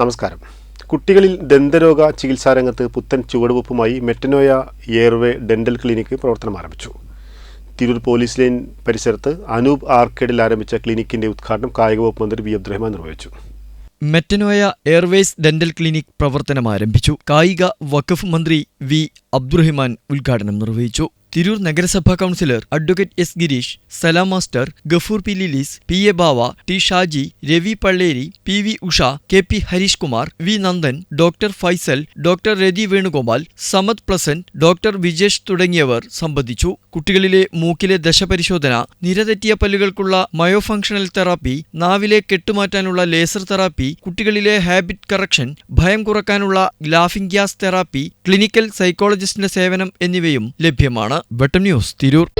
നമസ്കാരം. കുട്ടികളിൽ ദന്തരോഗ ചികിത്സാരംഗത്ത് പുത്തൻ ചുവടുവെപ്പുമായി മെറ്റനോയ എയർവേ ഡെന്റൽ ക്ലിനിക്ക് പ്രവർത്തനം ആരംഭിച്ചു. തിരൂർ പോലീസ് ലൈൻ പരിസരത്ത് അനൂപ് ആർക്കേഡിൽ ആരംഭിച്ച ക്ലിനിക്കിന്റെ ഉദ്ഘാടനം കായികവകുപ്പ് മന്ത്രി വി അബ്ദുറഹ്മാൻ നിർവഹിച്ചു. മെറ്റനോയ എയർവേസ് ഡെന്റൽ ക്ലിനിക് പ്രവർത്തനം ആരംഭിച്ചു. കായിക വഖഫ് മന്ത്രി വി അബ്ദുറഹിമാൻ ഉദ്ഘാടനം നിർവഹിച്ചു. തിരൂർ നഗരസഭാ councillor advocate S Girish Salam master Gafoor P Lilees P A Bava T Shaji Ravi Palleri P V Usha K P Harish Kumar V Nandan doctor Faisal doctor Rathi Venugopal Samad pleasant doctor Vijesh തുടങ്ങിയവർ സംബന്ധിച്ചു. കുട്ടികളിലെ മൂക്കിലെ ദശപരിശോധന നിരതെറ്റിയ പല്ലുകൾക്കുള്ള myofunctional therapy നാവിലെ കെട്ടുമാറ്റാനുള്ള laser therapy കുട്ടികളിലെ ഹാബിറ്റ് കറക്ഷൻ ഭയം കുറക്കാനുള്ള ഗ്ലാഫിംഗ് ഗ്യാസ് തെറാപ്പി ക്ലിനിക്കൽ സൈക്കോളജിസ്റ്റിന്റെ സേവനം എന്നിവയും ലഭ്യമാണ്. വെട്ടം ന്യൂസ് തിരൂർ.